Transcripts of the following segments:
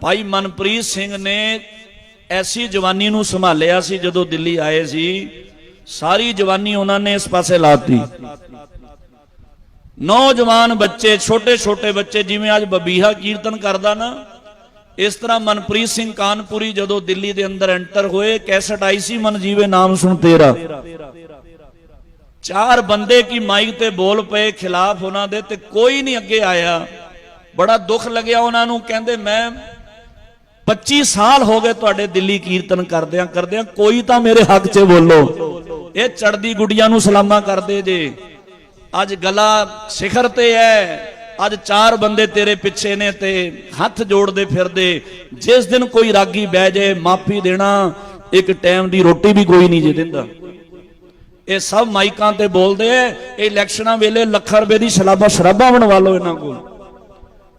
ਭਾਈ ਮਨਪ੍ਰੀਤ ਸਿੰਘ ਨੇ ਐਸੀ ਜਵਾਨੀ ਨੂੰ ਸੰਭਾਲਿਆ ਸੀ ਜਦੋਂ ਦਿੱਲੀ ਆਏ ਸੀ। ਸਾਰੀ ਜਵਾਨੀ ਉਹਨਾਂ ਨੇ ਇਸ ਪਾਸੇ ਲਾਤੀ। ਨੌਜਵਾਨ ਬੱਚੇ ਛੋਟੇ ਛੋਟੇ ਬੱਚੇ, ਜਿਵੇਂ ਅੱਜ ਬਬੀਹਾ ਕੀਰਤਨ ਕਰਦਾ ਨਾ, ਇਸ ਤਰ੍ਹਾਂ ਮਨਪ੍ਰੀਤ ਸਿੰਘ ਕਾਨਪੁਰੀ ਜਦੋਂ ਦਿੱਲੀ ਦੇ ਅੰਦਰ ਐਂਟਰ ਹੋਏ, ਕੈਸਟ ਆਈ ਸੀ ਮਨਜੀਵੇ ਨਾਮ ਸੁਣ ਤੇਰਾ। ਚਾਰ ਬੰਦੇ ਕੀ ਮਾਈਕ ਤੇ ਬੋਲ ਪਏ ਖਿਲਾਫ ਉਹਨਾਂ ਦੇ ਤੇ ਕੋਈ ਨਹੀਂ ਅੱਗੇ ਆਇਆ। ਬੜਾ ਦੁੱਖ ਲੱਗਿਆ ਉਹਨਾਂ ਨੂੰ, ਕਹਿੰਦੇ, ਮੈਂ 25 ਸਾਲ ਹੋ ਗਏ ਤੁਹਾਡੇ ਦਿੱਲੀ ਕੀਰਤਨ ਕਰਦਿਆਂ ਕਰਦਿਆਂ, ਕੋਈ ਤਾਂ ਮੇਰੇ ਹੱਕ 'ਚ ਬੋਲੋ। ਇਹ ਚੜਦੀ ਗੁੱਡੀਆਂ ਨੂੰ ਸਲਾਮਾਂ ਕਰਦੇ ਜੇ। ਅੱਜ ਗਲਾ ਸਿਖਰ ਤੇ ਹੈ ਅੱਜ ਚਾਰ ਬੰਦੇ ਤੇਰੇ ਪਿੱਛੇ ਨੇ ਤੇ ਹੱਥ ਜੋੜਦੇ ਫਿਰਦੇ। ਜਿਸ ਦਿਨ ਕੋਈ ਰਾਗੀ ਬਹਿ ਜਾਏ ਮਾਫੀ ਦੇਣਾ, ਇੱਕ ਟਾਈਮ ਦੀ ਰੋਟੀ ਵੀ ਕੋਈ ਨਹੀਂ ਜੇ ਦਿੰਦਾ। ਇਹ ਸਭ ਮਾਈਕਾਂ ਤੇ ਬੋਲਦੇ ਐ, ਇਹ ਇਲੈਕਸ਼ਨਾਂ ਵੇਲੇ ਲੱਖਾਂ ਰੁਪਏ ਦੀ ਸ਼ਰਾਬਾਂ ਸ਼ਰਾਬਾਂ ਬਣਵਾ ਲਓ ਇਹਨਾਂ ਕੋਲ।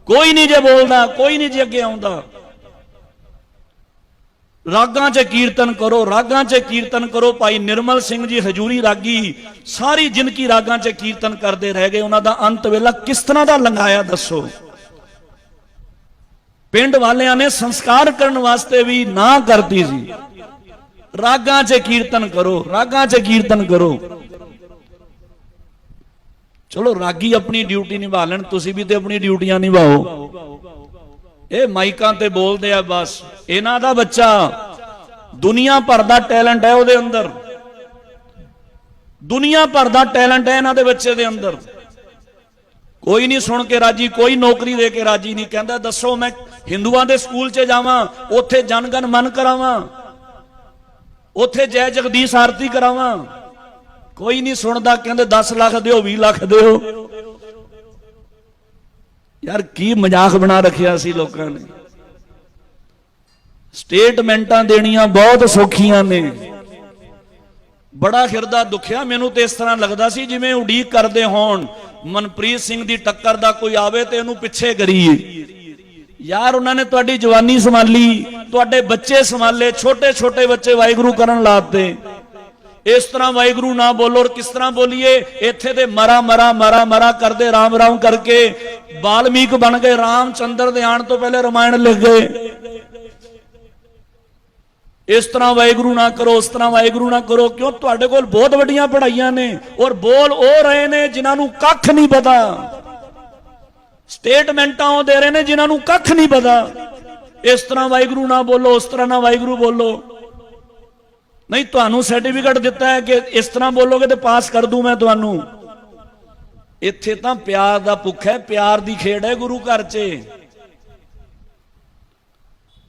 ਕੋਈ ਨਹੀਂ ਜੇ ਬੋਲਦਾ, ਕੋਈ ਨਹੀਂ ਜੇ ਅੱਗੇ ਆਉਂਦਾ। ਰਾਗਾਂ 'ਚ ਕੀਰਤਨ ਕਰੋ, ਰਾਗਾਂ 'ਚ ਕੀਰਤਨ ਕਰੋ। ਭਾਈ ਨਿਰਮਲ ਸਿੰਘ ਜੀ ਹਜੂਰੀ ਰਾਗੀ ਸਾਰੀ ਜ਼ਿੰਦਗੀ ਰਾਗਾਂ 'ਚ ਕੀਰਤਨ ਕਰਦੇ ਰਹਿ ਗਏ। ਉਹਨਾਂ ਦਾ ਅੰਤ ਵੇਲਾ ਕਿਸ ਤਰ੍ਹਾਂ ਦਾ ਲੰਘਾਇਆ ਦੱਸੋ? ਪਿੰਡ ਵਾਲਿਆਂ ਨੇ ਸੰਸਕਾਰ ਕਰਨ ਵਾਸਤੇ ਵੀ ਨਾ ਕਰਤੀ ਸੀ। ਰਾਗਾਂ 'ਚ ਕੀਰਤਨ ਕਰੋ, ਰਾਗਾਂ 'ਚ ਕੀਰਤਨ ਕਰੋ। ਚਲੋ ਰਾਗੀ ਆਪਣੀ ਡਿਊਟੀ ਨਿਭਾ ਲੈਣ, ਤੁਸੀਂ ਵੀ ਤੇ ਆਪਣੀ ਡਿਊਟੀਆਂ ਨਿਭਾਓ। ਇਹ ਮਾਈਕਾਂ ਤੇ ਬੋਲਦੇ ਆ ਬਸ। ਇਹਨਾਂ ਦਾ ਬੱਚਾ ਦੁਨੀਆ ਭਰ ਦਾ ਟੈਲੈਂਟ ਹੈ ਉਹਦੇ ਅੰਦਰ। ਦੁਨੀਆ ਭਰ ਦਾ ਟੈਲੈਂਟ ਹੈ ਇਹਨਾਂ ਦੇ ਬੱਚੇ ਦੇ ਅੰਦਰ। ਕੋਈ ਨਹੀਂ ਸੁਣ ਕੇ ਰਾਜੀ, ਕੋਈ ਨੌਕਰੀ ਦੇ ਕੇ ਰਾਜੀ ਨਹੀਂ। ਕਹਿੰਦਾ, ਦੱਸੋ, ਮੈਂ ਹਿੰਦੂਆਂ ਦੇ ਸਕੂਲ 'ਚ ਜਾਵਾਂ, ਉੱਥੇ ਜਨਗਨ ਮਨ ਕਰਾਵਾਂ, ਉੱਥੇ ਜੈ ਜਗਦੀਸ਼ ਆਰਤੀ ਕਰਾਵਾਂ। ਕੋਈ ਨਹੀਂ ਸੁਣਦਾ, ਕਹਿੰਦੇ 10 ਲੱਖ ਦਿਓ 20 ਲੱਖ ਦਿਓ। ਯਾਰ, ਕੀ ਮਜ਼ਾਕ ਬਣਾ ਰੱਖਿਆ ਸੀ ਲੋਕਾਂ ਨੇ। ਸਟੇਟਮੈਂਟਾਂ ਦੇਣੀਆਂ ਬਹੁਤ ਸੌਖੀਆਂ ਨੇ। ਬੜਾ ਹਿਰਦਾ ਦੁਖਿਆ, ਮੈਨੂੰ ਤੇ ਇਸ ਤਰ੍ਹਾਂ ਲੱਗਦਾ ਸੀ ਜਿਵੇਂ ਉਡੀਕ ਕਰਦੇ ਹੋਣ। ਮਨਪ੍ਰੀਤ ਸਿੰਘ ਦੀ ਟੱਕਰ ਦਾ ਕੋਈ ਆਵੇ ਤੇ ਉਹਨੂੰ ਪਿੱਛੇ ਕਰੀਏ। ਯਾਰ, ਉਹਨਾਂ ਨੇ ਤੁਹਾਡੀ ਜਵਾਨੀ ਸੰਭਾਲੀ, ਤੁਹਾਡੇ ਬੱਚੇ ਸੰਭਾਲੇ ਛੋਟੇ ਛੋਟੇ ਬੱਚੇ ਵਾਹਿਗੁਰੂ ਕਰਨ ਲਾਤੇ। ਇਸ ਤਰ੍ਹਾਂ ਵਾਹਿਗੁਰੂ ਨਾ ਬੋਲੋ ਔਰ ਕਿਸ ਤਰ੍ਹਾਂ ਬੋਲੀਏ, ਇੱਥੇ ਤੇ ਮਰਾ ਮਰਾ ਮਰਾ ਮਰਾ ਕਰਦੇ ਰਾਮ ਰਾਮ ਕਰਕੇ ਬਾਲਮੀਕ ਬਣ ਗਏ ਰਾਮ ਚੰਦਰ ਦੇ ਆਣ ਤੋਂ ਪਹਿਲੇ ਰਮਾਇਣ ਲਿਖ ਗਏ। ਇਸ ਤਰ੍ਹਾਂ ਵਾਹਿਗੁਰੂ ਨਾ ਕਰੋ, ਉਸ ਤਰ੍ਹਾਂ ਵਾਹਿਗੁਰੂ ਨਾ ਕਰੋ, ਕਿਉਂ? ਤੁਹਾਡੇ ਕੋਲ ਬਹੁਤ ਵੱਡੀਆਂ ਪੜ੍ਹਾਈਆਂ ਨੇ ਔਰ ਬੋਲ ਉਹ ਰਹੇ ਨੇ ਜਿਨ੍ਹਾਂ ਨੂੰ ਕੱਖ ਨਹੀਂ ਪਤਾ। ਸਟੇਟਮੈਂਟਾਂ ਉਹ ਦੇ ਰਹੇ ਨੇ ਜਿਨ੍ਹਾਂ ਨੂੰ ਕੱਖ ਨਹੀਂ ਪਤਾ। ਇਸ ਤਰ੍ਹਾਂ ਵਾਹਿਗੁਰੂ ਨਾ ਬੋਲੋ, ਉਸ ਤਰ੍ਹਾਂ ਨਾ ਵਾਹਿਗੁਰੂ ਬੋਲੋ। ਨਹੀਂ, ਤੁਹਾਨੂੰ ਸਰਟੀਫਿਕੇਟ ਦਿੱਤਾ ਹੈ ਕਿ ਇਸ ਤਰ੍ਹਾਂ ਬੋਲੋਗੇ ਤੇ ਪਾਸ ਕਰ ਦੂੰ ਮੈਂ ਤੁਹਾਨੂੰ। ਇੱਥੇ ਤਾਂ ਪਿਆਰ ਦਾ ਭੁੱਖ ਹੈ, ਪਿਆਰ ਦੀ ਖੇਡ ਹੈ ਗੁਰੂ ਘਰ 'ਚ।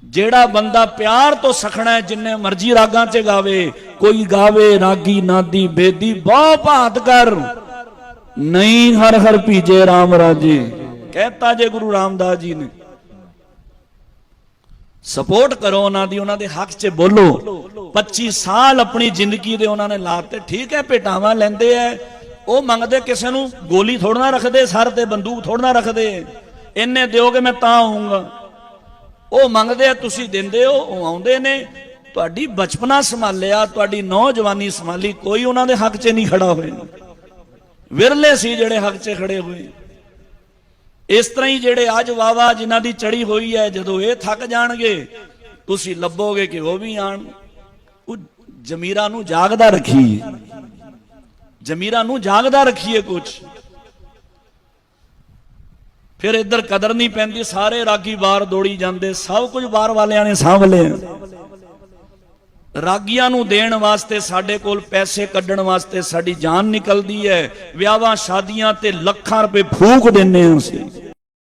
ਜਿਹੜਾ ਬੰਦਾ ਪਿਆਰ ਤੋਂ ਸਖਣਾ ਹੈ, ਜਿੰਨੇ ਮਰਜ਼ੀ ਰਾਗਾਂ 'ਚ ਗਾਵੇ, ਕੋਈ ਗਾਵੇ ਰਾਗੀ, ਨਾਦੀ, ਬੇਦੀ ਬਹੁ ਭਾਤ ਕਰ। ਨਹੀਂ, ਹਰ ਹਰ ਭੀਜੇ RAM ਰਾਜੇ। ਕਹਿਤਾ ਜੇ ਗੁਰੂ ਰਾਮਦਾਸ ਜੀ ਨੇ। ਸਪੋਰਟ ਕਰੋ ਉਹਨਾਂ ਦੀ, ਉਹਨਾਂ ਦੇ ਹੱਕ 'ਚ ਬੋਲੋ। 25 ਸਾਲ ਆਪਣੀ ਜ਼ਿੰਦਗੀ ਦੇ ਉਹਨਾਂ ਨੇ ਲਾਤੇ। ਠੀਕ ਹੈ, ਭੇਟਾਵਾਂ ਲੈਂਦੇ ਐ। ਉਹ ਮੰਗਦੇ ਕਿਸੇ ਨੂੰ, ਗੋਲੀ ਥੋੜਨਾ ਰੱਖਦੇ, ਸਰ ਤੇ ਬੰਦੂਕ ਥੋੜਨਾ ਰੱਖਦੇ। ਇੰਨੇ ਦਿਓਗੇ ਮੈਂ ਤਾਂ ਆਉਂਗਾ ਉਹ ਮੰਗਦੇ ਆ, ਤੁਸੀਂ ਦਿੰਦੇ ਹੋ, ਉਹ ਆਉਂਦੇ ਨੇ। ਤੁਹਾਡੀ ਬਚਪਨਾ ਸੰਭਾਲਿਆ, ਤੁਹਾਡੀ ਨੌਜਵਾਨੀ ਸੰਭਾਲੀ, ਕੋਈ ਉਹਨਾਂ ਦੇ ਹੱਕ 'ਚ ਨਹੀਂ ਖੜਾ ਹੋਇਆ। ਵਿਰਲੇ ਸੀ ਜਿਹੜੇ ਹੱਕ 'ਚ ਖੜੇ ਹੋਏ। ਇਸ ਤਰ੍ਹਾਂ ਹੀ ਜਿਹੜੇ ਅੱਜ ਵਾਵਾ ਜਿਨ੍ਹਾਂ ਦੀ ਚੜੀ ਹੋਈ ਹੈ, ਜਦੋਂ ਇਹ ਥੱਕ ਜਾਣਗੇ, ਤੁਸੀਂ ਲੱਭੋਗੇ ਕਿ ਉਹ ਵੀ ਆਣ। ਉਹ ਜ਼ਮੀਰਾਂ ਨੂੰ ਜਾਗਦਾ ਰੱਖੀਏ। ਜ਼ਮੀਰਾਂ ਨੂੰ ਜਾਗਦਾ ਰੱਖੀਏ ਕੁਝ ਫਿਰ ਇੱਧਰ ਕਦਰ ਨਹੀਂ ਪੈਂਦੀ, ਸਾਰੇ ਰਾਗੀ ਬਾਹਰ ਦੌੜੀ ਜਾਂਦੇ, ਸਭ ਕੁਝ ਬਾਹਰ ਵਾਲਿਆਂ ਨੇ ਸਾਂਭ ਲਿਆ ਰਾਗੀਆਂ ਨੂੰ ਦੇਣ ਵਾਸਤੇ ਸਾਡੇ ਕੋਲ ਪੈਸੇ ਕੱਢਣ ਵਾਸਤੇ ਸਾਡੀ ਜਾਨ ਨਿਕਲਦੀ ਹੈ, ਵਿਆਹਾਂ, ਸ਼ਾਦੀਆਂ ਤੇ ਲੱਖਾਂ ਰੁਪਏ ਫੂਕ ਦਿੰਨੇ ਹਾਂ ਅਸੀਂ।